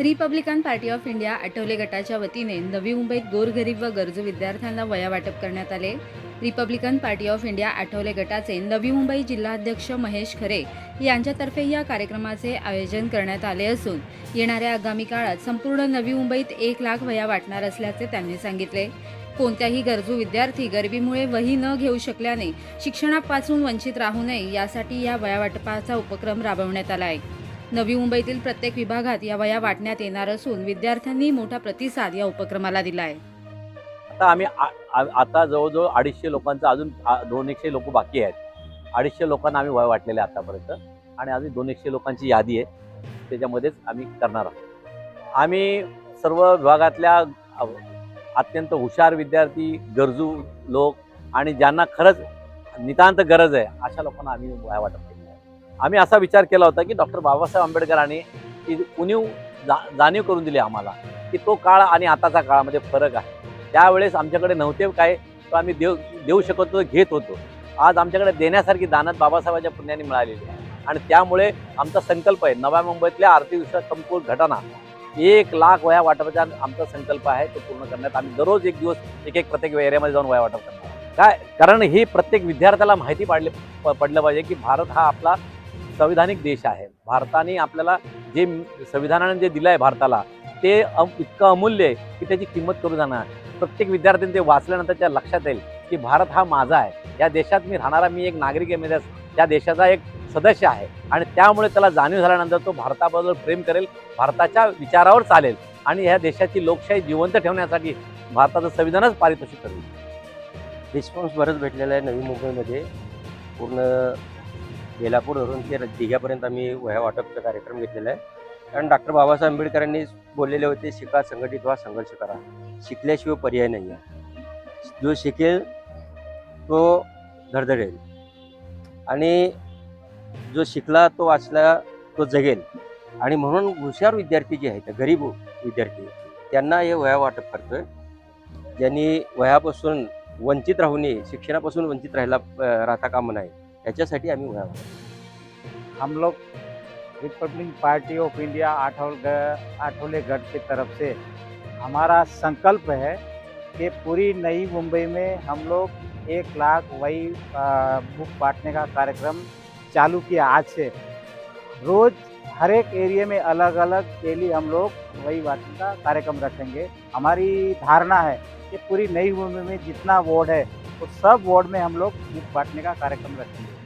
Republican party of India Athawale गटाच्या वतीने नवी मुंबईत गोरगरीब व गरजू विद्यार्थ्यांना वया वाटप करण्यात आले. Republican party of India Athawale गटाचे नवी मुंबई जिल्हाध्यक्ष महेश खरे यांच्यातर्फे या कार्यक्रमाचे आयोजन करण्यात आले असून येणाऱ्या आगामी काळात संपूर्ण नवी मुंबईत एक लाख वया वाटणार असल्याचे त्यांनी सांगितले. कोणत्याही गरजू विद्यार्थी गरिबीमुळे वही न घेऊ शकल्याने शिक्षणापासून वंचित राहू नये यासाठी या वयावाटपाचा उपक्रम राबवण्यात आला आहे नवी मुंबईतील प्रत्येक विभागात या वया वाटण्यात येणार असून विद्यार्थ्यांनी मोठा प्रतिसाद या उपक्रमाला दिला आहे आता आम्ही आ- आता जवळजवळ अडीचशे लोकांचं अजून दोन एकशे लोक बाकी आहेत. अडीचशे लोकांना आम्ही वय वाटलेले आहे आतापर्यंत. आणि अजून दोन एकशे लोकांची यादी आहे. त्याच्यामध्येच आम्ही करणार आहोत. आम्ही सर्व विभागातल्या अत्यंत हुशार विद्यार्थी गरजू लोक आणि ज्यांना खरंच नितांत गरज आहे अशा लोकांना आम्ही वया वाटप आम्ही असा विचार केला होता की डॉक्टर बाबासाहेब आंबेडकरांनी की उणीव जा जाणीव करून दिली आम्हाला की तो काळ आणि आताचा काळामध्ये फरक आहे. त्यावेळेस आमच्याकडे नव्हते काय तो आम्ही देऊ देऊ शकत होतो घेत होतो. आज आमच्याकडे देण्यासारखी दानात बाबासाहेबांच्या पुण्याने मिळालेली आहे. आणि त्यामुळे आमचा संकल्प आहे नव्या मुंबईतल्या आर्थिक विश्वास कमकुल घटना एक लाख वया वाटपाचा आमचा संकल्प आहे तो पूर्ण करण्यात आम्ही दररोज एक दिवस एक एक प्रत्येक एरियामध्ये जाऊन वया वाटप करणार काय? कारण ही प्रत्येक विद्यार्थ्याला माहिती पाडले प- पडलं पाहिजे की भारत हा आपला संविधानिक देश आहे. भारताने आपल्याला जे संविधानाने जे दिलं आहे भारताला ते इतकं अमूल्य आहे की त्याची किंमत करू जाणार. प्रत्येक विद्यार्थ्यांनी ते वाचल्यानंतर त्या लक्षात येईल की भारत हा माझा आहे. या देशात मी राहणारा मी एक नागरिक आहे म्हणजे त्या देशाचा एक सदस्य आहे. आणि त्यामुळे त्याला जाणीव झाल्यानंतर तो भारताबद्दल प्रेम करेल भारताच्या विचारावर चालेल आणि ह्या देशाची लोकशाही जिवंत ठेवण्यासाठी भारताचं संविधानच पारितोषिक करेल रिस्पॉन्स बरंच भेटलेला आहे नवी मुंबईमध्ये. पूर्ण बेलापूर धरून ते दिघ्यापर्यंत आम्ही वह्या वाटपचा कार्यक्रम घेतलेला आहे. कारण डॉक्टर बाबासाहेब आंबेडकरांनी बोललेले होते शिका संघटित व्हा संघर्ष करा. शिकल्याशिवाय पर्याय नाही आहे. जो शिकेल तो धडधडेल. आणि जो शिकला तो वाचला तो जगेल. आणि म्हणून हुशार विद्यार्थी जे आहेत गरीब विद्यार्थी त्यांना हे वह्या वाटप करतोय. ज्यांनी वह्यापासून वंचित राहू नये शिक्षणापासून वंचित राहायला राहता कामं नाही हम लोग republic party of India Athawale Athawale गढ़ की तरफ़ से हमारा संकल्प है कि पूरी नई मुंबई में हम लोग एक लाख वही बुक बांटने का कार्यक्रम चालू किया आज से। रोज हर एक एरिया में अलग अलग डेली हम लोग वही बांटने का कार्यक्रम रखेंगे। हमारी धारणा है कि पूरी नई मुंबई में जितना वार्ड है और सब वार्ड में हम लोग बुक बांटने का कार्यक्रम रखेंगे।